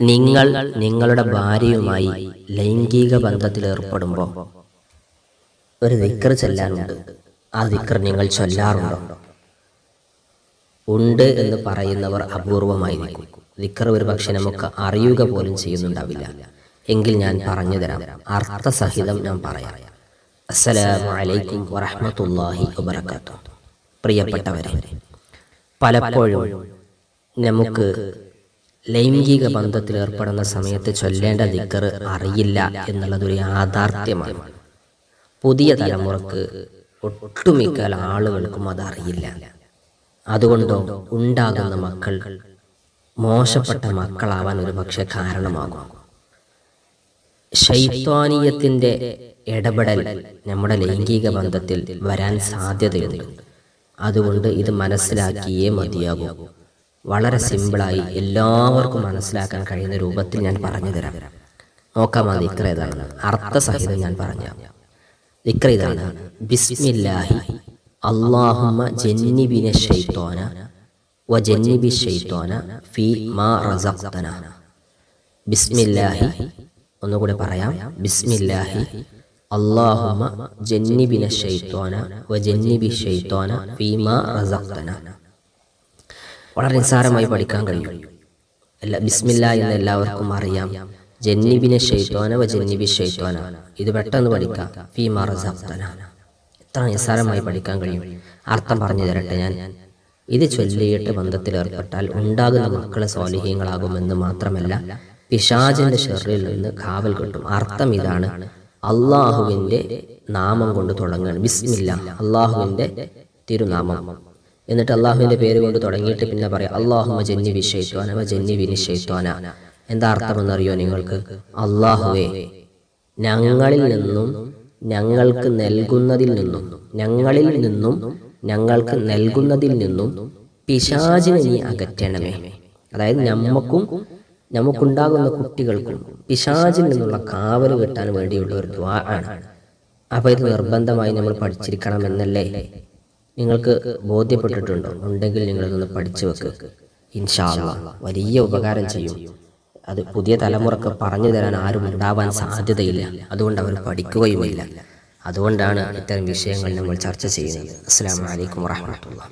നിങ്ങൾ നിങ്ങളുടെ ഭാര്യയുമായി ലൈംഗിക ബന്ധത്തിൽ ഏർപ്പെടുമ്പോൾ ഒരു ദിക്കർ ചെല്ലാനുണ്ട്. ആ ദിക്കർ നിങ്ങൾ ചൊല്ലാറുണ്ടോ? ഉണ്ട് എന്ന് പറയുന്നവർ അപൂർവമായിരിക്കും. ദിക്കർ ഒരു പക്ഷെ നമുക്ക് അറിയുക പോലും ചെയ്യുന്നുണ്ടാവില്ല. എങ്കിൽ ഞാൻ പറഞ്ഞു തരാം. അർത്ഥസഹിതം ഞാൻ പറയാം. അസ്സലാമു അലൈക്കും വറഹ്മത്തുള്ളാഹി വബറകാതുഹു. പ്രിയപ്പെട്ടവരെ പലപ്പോഴും നമുക്ക് ലൈംഗിക ബന്ധത്തിൽ ഏർപ്പെടുന്ന സമയത്ത് ചൊല്ലേണ്ട ദിക്കർ അറിയില്ല എന്നുള്ളതൊരു യാഥാർത്ഥ്യമാണ്. പുതിയ തലമുറയ്ക്ക് ഒട്ടുമിക്ക ആളുകൾക്കും അതറിയില്ല അതുകൊണ്ടോ ഉണ്ടാകുന്ന മക്കൾ മോശപ്പെട്ട മക്കളാവാൻ ഒരു പക്ഷെ കാരണമാകും. ശൈത്വാനീയത്തിന്റെ ഇടപെടൽ നമ്മുടെ ലൈംഗിക ബന്ധത്തിൽ വരാൻ സാധ്യതയുണ്ട്. അതുകൊണ്ട് ഇത് മനസ്സിലാക്കിയേ മതിയാകൂ. വളരെ സിമ്പിളായി എല്ലാവർക്കും മനസ്സിലാക്കാൻ കഴിയുന്ന രൂപത്തിൽ ഞാൻ പറഞ്ഞു തരാം. നോക്കാം ആ ദിക്ര ഏതാണ് അർത്ഥസഹിതം ഞാൻ പറഞ്ഞു. ദിക്ര ഇതാണ്. ബിസ്മില്ലാഹി. അള്ളാഹുമ ജന്നിബിന ഷെയ്ത്തോന വ ജന്നിബി ഷെയ്ത്തോന ഫി മാ റസഖ്തന. ബിസ്മില്ലാഹി. ഒന്നുകൂടെ പറയാം. ബിസ്മില്ലാഹി. അള്ളാഹുമ ജന്നിബിന ഷെയ്ത്തോന വ ജന്നിബി ഷെയ്ത്തോന ഫി മാ റസഖ്തന. വളരെ നിസ്സാരമായി പഠിക്കാൻ കഴിയും. അല്ല ബിസ്മില്ല എന്ന് എല്ലാവർക്കും അറിയാം. ജന്നിബിനെ ഷെയ്ത്തോന വ ജന്നിബി ഷെയ്ത്തോന ഇത് പെട്ടെന്ന് പഠിക്കാം. ഫീ മറസഫ്തന എത്ര നിസ്സാരമായി പഠിക്കാൻ കഴിയും. അർത്ഥം പറഞ്ഞു തരട്ടെ ഞാൻ. ഇത് ചൊല്ലിയിട്ട് ബന്ധത്തിൽ ഏർപ്പെട്ടാൽ ഉണ്ടാകുന്ന മക്കളെ സ്വാലിഹ്യങ്ങളാകുമെന്ന് മാത്രമല്ല പിശാചിന്റെ ഷെറിൽ നിന്ന് കാവൽ കിട്ടും. അർത്ഥം ഇതാണ്. അള്ളാഹുവിന്റെ നാമം കൊണ്ട് തുടങ്ങുകയാണ് ബിസ്മില്ല. അള്ളാഹുവിന്റെ തിരുനാമം. എന്നിട്ട് അള്ളാഹുവിന്റെ പേര് കൊണ്ട് തുടങ്ങിയിട്ട് പിന്നെ പറയാം അള്ളാഹുമ ജന്നി വിഷയിത്വാന വ ജന്നി വിനിഷയിത്വാന എന്താ അർത്ഥമെന്നറിയോ നിങ്ങൾക്ക്? അള്ളാഹുവെ ഞങ്ങളിൽ നിന്നും ഞങ്ങൾക്ക് നൽകുന്നതിൽ നിന്നും ഞങ്ങളിൽ നിന്നും ഞങ്ങൾക്ക് നൽകുന്നതിൽ നിന്നും പിശാചിനെ നീ അകറ്റണമേ. അതായത് നമ്മക്കും നമുക്കുണ്ടാകുന്ന കുട്ടികൾക്കും പിശാചിൽ നിന്നുള്ള കാവൽ കിട്ടാൻ വേണ്ടിയുള്ള ഒരു ദ്വാ ആണ്. അപ്പൊ ഇത് നിർബന്ധമായി നമ്മൾ പഠിച്ചിരിക്കണം എന്നല്ലേ? നിങ്ങൾക്ക് ബോധ്യപ്പെട്ടിട്ടുണ്ടോ? ഉണ്ടെങ്കിൽ നിങ്ങളിതൊന്ന് പഠിച്ചു വെക്കുക ഇൻഷാല്ല വലിയ ഉപകാരം ചെയ്യും. അത് പുതിയ തലമുറയ്ക്ക് പറഞ്ഞു തരാൻ ആരും ഉണ്ടാവാൻ സാധ്യതയില്ല. അതുകൊണ്ട് അവർ പഠിക്കുകയുമില്ല. അതുകൊണ്ടാണ് ഇത്തരം വിഷയങ്ങൾ നമ്മൾ ചർച്ച ചെയ്യുന്നത്. അസ്സാം വലൈക്കും വാഹമത്തുള്ള